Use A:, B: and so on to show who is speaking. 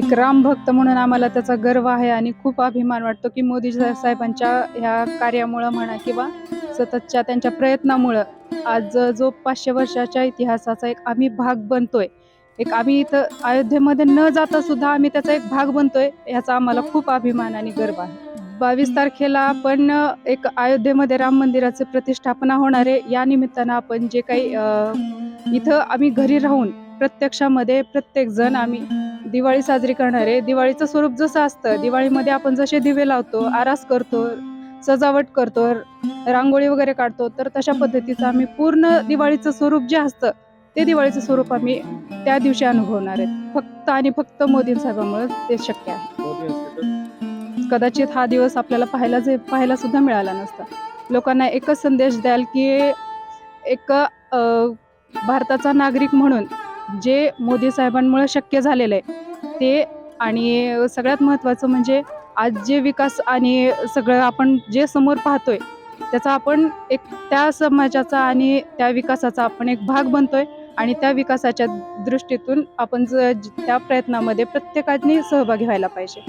A: एक राम भक्त म्हणून आम्हाला त्याचा गर्व आहे आणि खूप अभिमान वाटतो की मोदी साहेबांच्या ह्या कार्यामुळं म्हणा किंवा सततच्या त्यांच्या प्रयत्नामुळं आज जो पाचशे वर्षाच्या इतिहासाचा एक आम्ही भाग बनतोय एक आम्ही इथं अयोध्येमध्ये न जाता सुद्धा आम्ही त्याचा एक भाग बनतोय ह्याचा आम्हाला खूप अभिमान आणि गर्व आहे. बावीस तारखेला आपण एक अयोध्येमध्ये राम मंदिराचे प्रतिष्ठापना होणार आहे. या निमित्तानं आपण जे काही इथं आम्ही घरी राहून प्रत्यक्षामध्ये प्रत्येक जण आम्ही दिवाळी साजरी करणार दिवाळीचं स्वरूप जसं असतं दिवाळीमध्ये आपण जसे दिवे लावतो आरास करतो सजावट करतो रांगोळी वगैरे काढतो तर तशा पद्धतीचं आम्ही पूर्ण दिवाळीचं स्वरूप जे असतं ते दिवाळीचं स्वरूप आम्ही त्या दिवशी अनुभवणार आहेत फक्त आणि फक्त मोदी साहेबांमुळे ते शक्य आहे. कदाचित हा दिवस आपल्याला पाहायला जे पाहायला सुद्धा मिळाला नसता. लोकांना एकच संदेश द्याल की एक भारताचा नागरिक म्हणून जे मोदी साहेबांमुळे शक्य झालेलं आहे ते आणि सगळ्यात महत्त्वाचं म्हणजे आज जे विकास आणि सगळं आपण जे समोर पाहतोय त्याचा आपण एक त्या समाजाचा आणि त्या विकासाचा आपण एक भाग बनतोय आणि त्या विकासाच्या दृष्टीतून आपण ज त्या प्रयत्नामध्ये प्रत्येकाने सहभागी व्हायला पाहिजे.